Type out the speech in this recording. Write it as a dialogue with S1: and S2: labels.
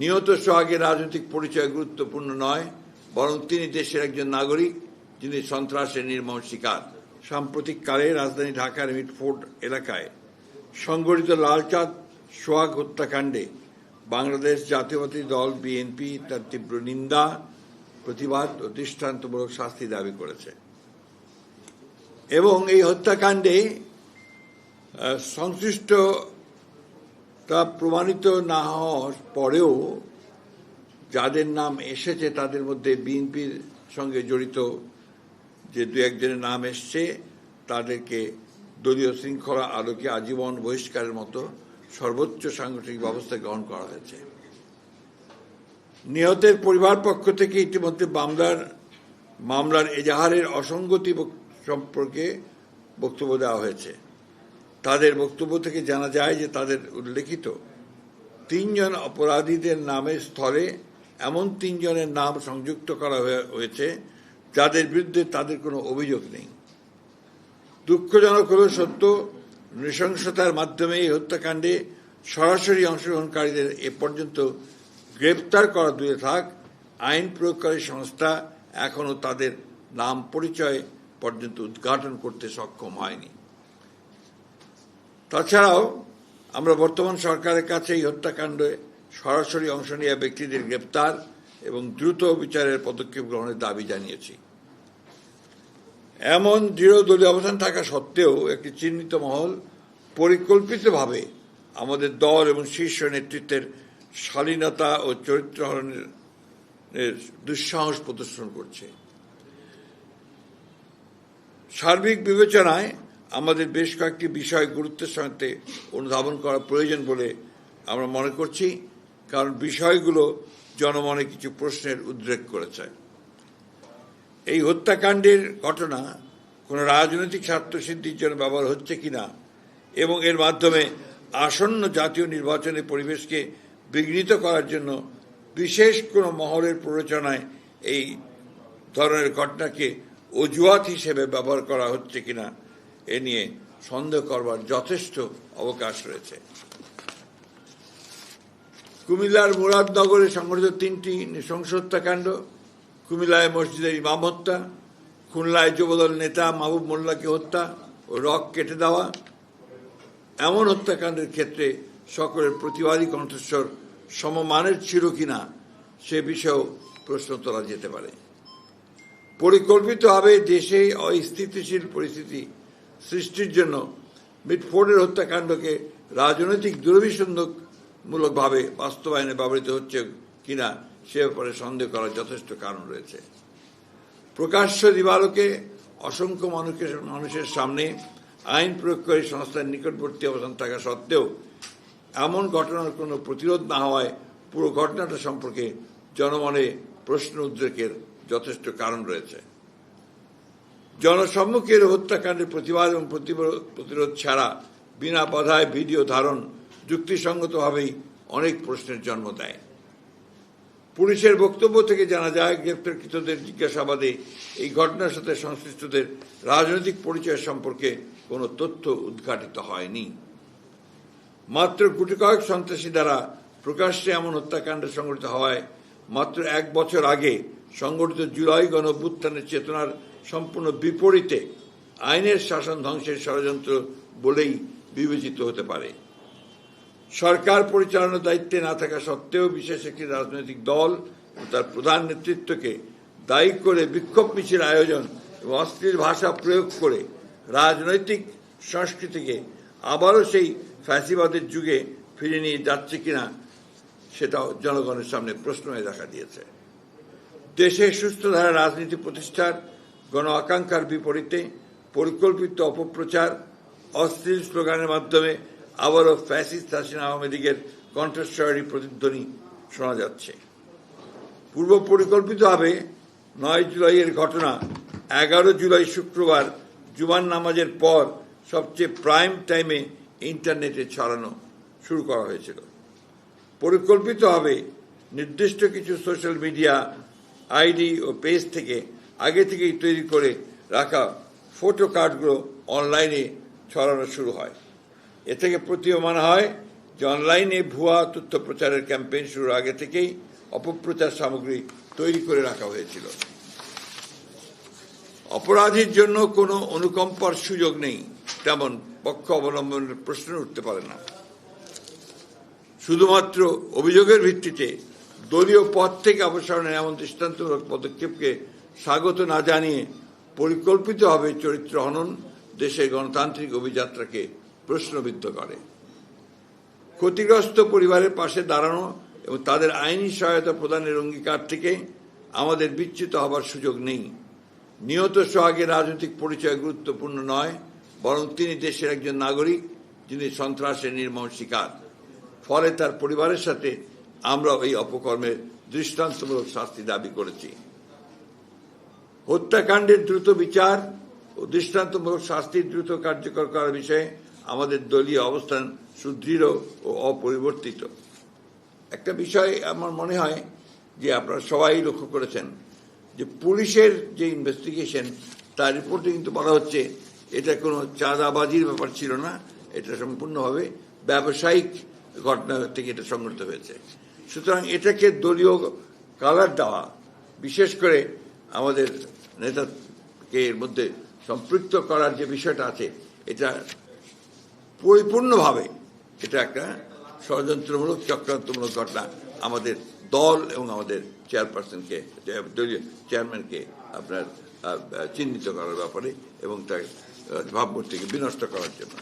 S1: নিহত সোহাগের রাজনৈতিক পরিচয় গুরুত্বপূর্ণ নয়, বরং তিনি দেশের একজন নাগরিক, যিনি সন্ত্রাসের নির্মম শিকার। সাম্প্রতিককালে রাজধানী ঢাকার মিটফোর্ট এলাকায় সংগঠিত লালচাঁদ সোহাগ হত্যাকাণ্ডে বাংলাদেশ জাতীয়বাদী দল বিএনপি তার তীব্র নিন্দা, প্রতিবাদ ও দৃষ্টান্তমূলক শাস্তি দাবি করেছে। এবং এই হত্যাকাণ্ডে সংশ্লিষ্ট তা প্রমাণিত না হওয়ার পরেও যাদের নাম এসেছে তাদের মধ্যে বিএনপির সঙ্গে জড়িত যে দু একজনের নাম এসছে, তাদেরকে দলীয় শৃঙ্খলা আলোকে আজীবন বহিষ্কারের মতো সর্বোচ্চ সাংগঠনিক ব্যবস্থা গ্রহণ করা হয়েছে। নিহতের পরিবার পক্ষ থেকে ইতিমধ্যে মামলার মামলার এজাহারের অসঙ্গতি সম্পর্কে বক্তব্য দেওয়া হয়েছে। তাদের বক্তব্য থেকে জানা যায় যে তাদের উল্লেখিত তিনজন অপরাধীদের নামের স্থলে এমন তিনজনের নাম সংযুক্ত করা হয়ে- হয়েছে যাদের বিরুদ্ধে তাদের কোনো অভিযোগ নেই। দুঃখজনক হল সত্য, নৃশংসতার মাধ্যমে এই হত্যাকাণ্ডে সরাসরি অংশগ্রহণকারীদের এ পর্যন্ত গ্রেপ্তার করা দূরে থাক, আইন প্রয়োগকারী সংস্থা এখনও তাদের নাম পরিচয় পর্যন্ত উদ্ঘাটন করতে সক্ষম হয়নি। তাছাড়াও আমরা বর্তমান সরকারের কাছে এই হত্যাকাণ্ডে সরাসরি অংশ নেওয়া ব্যক্তিদের গ্রেপ্তার এবং দ্রুত বিচারের পদক্ষেপ গ্রহণের দাবি জানিয়েছি। এমন দৃঢ় দলীয় অবস্থান থাকা সত্ত্বেও একটি চিহ্নিত মহল পরিকল্পিতভাবে আমাদের দল এবং শীর্ষ নেতৃত্বের শালীনতা ও চরিত্র হরণের, এর দুঃসাহস প্রদর্শন করছে। সার্বিক বিবেচনায় আমাদের বেশ কয়েকটি বিষয় গুরুত্বের সঙ্গে অনুধাবন করা প্রয়োজন বলে আমরা মনে করছি, কারণ বিষয়গুলো জনমনে কিছু প্রশ্নের উদ্রেক করেছে। এই হত্যাকাণ্ডের ঘটনা কোনো রাজনৈতিক স্বার্থসিদ্ধির জন্য ব্যবহার হচ্ছে কিনা এবং এর মাধ্যমে আসন্ন জাতীয় নির্বাচনের পরিবেশকে বিঘ্নিত করার জন্য বিশেষ কোনো মহলের প্ররোচনায় এই ধরনের ঘটনাকে অজুহাত হিসেবে ব্যবহার করা হচ্ছে কিনা এ নিয়ে সন্দেহ করবার যথেষ্ট অবকাশ রয়েছে। কুমিল্লার মুরাদনগরে সংঘটিত তিনটি নৃশংস হত্যাকাণ্ড, কুমিল্লায় মসজিদের ইমাম হত্যা, খুলনায় যুবদল নেতা মাহবুব মোল্লাকে হত্যা ও রক কেটে দেওয়া। এমন হত্যাকাণ্ডের ক্ষেত্রে সকলের প্রতিবাদী কণ্ঠস্বর সমমানের ছিল কিনা সে বিষয়েও প্রশ্ন তোলা যেতে পারে। পরিকল্পিতভাবে দেশে অস্থিতিশীল পরিস্থিতি সৃষ্টির জন্য মিটফোর্ডের হত্যাকাণ্ডকে রাজনৈতিক দুরভিসন্ধকমূলকভাবে বাস্তবায়নে ব্যবহৃত হচ্ছে কিনা সে ব্যাপারে সন্দেহ করার যথেষ্ট কারণ রয়েছে। প্রকাশ্য দিবালোকে অসংখ্য মানুষের মানুষের সামনে আইন প্রয়োগকারী সংস্থার নিকটবর্তী অবস্থান থাকা সত্ত্বেও এমন ঘটনার কোনো প্রতিরোধ না হওয়ায় পুরো ঘটনাটা সম্পর্কে জনমনে প্রশ্ন উদ্রেকের যথেষ্ট কারণ রয়েছে। জনসম্মুখের হত্যাকাণ্ডের প্রতিবাদ এবং প্রতিরোধ ছাড়া বিনা বাধায় ভিডিও ধারণ যুক্তিসঙ্গতভাবেই অনেক প্রশ্নের জন্ম দেয়। পুলিশের বক্তব্য থেকে জানা যায়, গ্রেপ্তারকৃতদের জিজ্ঞাসাবাদে এই ঘটনার সাথে সংশ্লিষ্টদের রাজনৈতিক পরিচয় সম্পর্কে কোনো তথ্য উদ্ঘাটিত হয়নি। মাত্র গুটি কয়েক সন্ত্রাসী দ্বারা প্রকাশ্যে এমন হত্যাকাণ্ড সংঘটিত হওয়ায় মাত্র এক বছর আগে সংগঠিত জুলাই গণ চেতনার সম্পূর্ণ বিপরীতে আইনের শাসন ধ্বংসের ষড়যন্ত্র বলেই বিবেচিত হতে পারে। সরকার পরিচালনার দায়িত্বে না থাকা সত্ত্বেও বিশেষ একটি রাজনৈতিক দল ও তার প্রধান নেতৃত্বকে দায়ী করে বিক্ষোভ মিছিল আয়োজন এবং অশ্লীল ভাষা প্রয়োগ করে রাজনৈতিক সংস্কৃতিকে আবারও সেই ফ্যাসিবাদের যুগে ফিরে নিয়ে যাচ্ছে কিনা সেটাও জনগণের সামনে প্রশ্ন হয়ে দেখা দিয়েছে। দেশে সুস্থ ধারা রাজনীতি প্রতিষ্ঠার গণ আকাঙ্ক্ষার বিপরীতে পরিকল্পিত অপপ্রচার, অশ্লীল স্লোগানের মাধ্যমে আবারও ফ্যাসিস্ট হাসিনা আওয়ামী লীগের কণ্ঠস্বরী প্রতিধ্বনি শোনা যাচ্ছে। পূর্ব পরিকল্পিতভাবে নয় জুলাইয়ের ঘটনা, এগারো জুলাই শুক্রবার জুমান নামাজের পর সবচেয়ে প্রাইম টাইমে ইন্টারনেটে ছড়ানো শুরু করা হয়েছিল। পরিকল্পিতভাবে নির্দিষ্ট কিছু সোশ্যাল মিডিয়া আইডি ও পেজ থেকে আগে থেকেই তৈরি করে রাখা ফটো কার্ডগুলো অনলাইনে ছড়ানো শুরু হয়। এ থেকে প্রতীয়মান হয় যে অনলাইনে ভুয়া তথ্য প্রচারের ক্যাম্পেইন শুরুর আগে থেকেই অপপ্রচার সামগ্রী তৈরি করে রাখা হয়েছিল। অপরাধীর জন্য কোনো অনুকম্পার সুযোগ নেই, তেমন পক্ষ অবলম্বনের প্রশ্ন উঠতে পারে না। শুধুমাত্র অভিযোগের ভিত্তিতে দলীয় পদ থেকে অপসারণের এমন দৃষ্টান্তমূলক পদক্ষেপকে স্বাগত না জানিয়ে পরিকল্পিতভাবে চরিত্র হনন দেশের গণতান্ত্রিক অভিযাত্রাকে প্রশ্নবিদ্ধ করে। ক্ষতিগ্রস্ত পরিবারের পাশে দাঁড়ানো এবং তাদের আইনি সহায়তা প্রদানের অঙ্গীকার থেকে আমাদের বিচ্যুত হবার সুযোগ নেই। নিহত সোহাগের রাজনৈতিক পরিচয় গুরুত্বপূর্ণ নয়, বরং তিনি দেশের একজন নাগরিক যিনি সন্ত্রাসের নির্মম শিকার। ফলে তার পরিবারের সাথে আমরা এই অপকর্মের দৃষ্টান্তমূলক শাস্তি দাবি করেছি। হত্যাকাণ্ডের দ্রুত বিচার ও দৃষ্টান্তমূলক শাস্তির দ্রুত কার্যকর করার বিষয়ে আমাদের দলীয় অবস্থান সুদৃঢ় ও অপরিবর্তিত। একটা বিষয় আমার মনে হয় যে আপনারা সবাই লক্ষ্য করেছেন যে পুলিশের যে ইনভেস্টিগেশন তার রিপোর্টে কিন্তু বলা হচ্ছে এটা কোনো চাঁদাবাজির ব্যাপার ছিল না, এটা সম্পূর্ণভাবে ব্যবসায়িক ঘটনা থেকে এটা সংঘটিত হয়েছে। সুতরাং এটাকে দলীয় কালার দেওয়া, বিশেষ করে আমাদের নেতাকে এর মধ্যে সম্পৃক্ত করার যে বিষয়টা আছে, এটা পরিপূর্ণভাবে এটা একটা ষড়যন্ত্রমূলক, চক্রান্তমূলক ঘটনা আমাদের দল এবং আমাদের চেয়ারপারসনকে দলীয় চেয়ারম্যানকে আপনার চিহ্নিত করার ব্যাপারে এবং তার ভাবমূর্তিকে বিনষ্ট করার জন্য।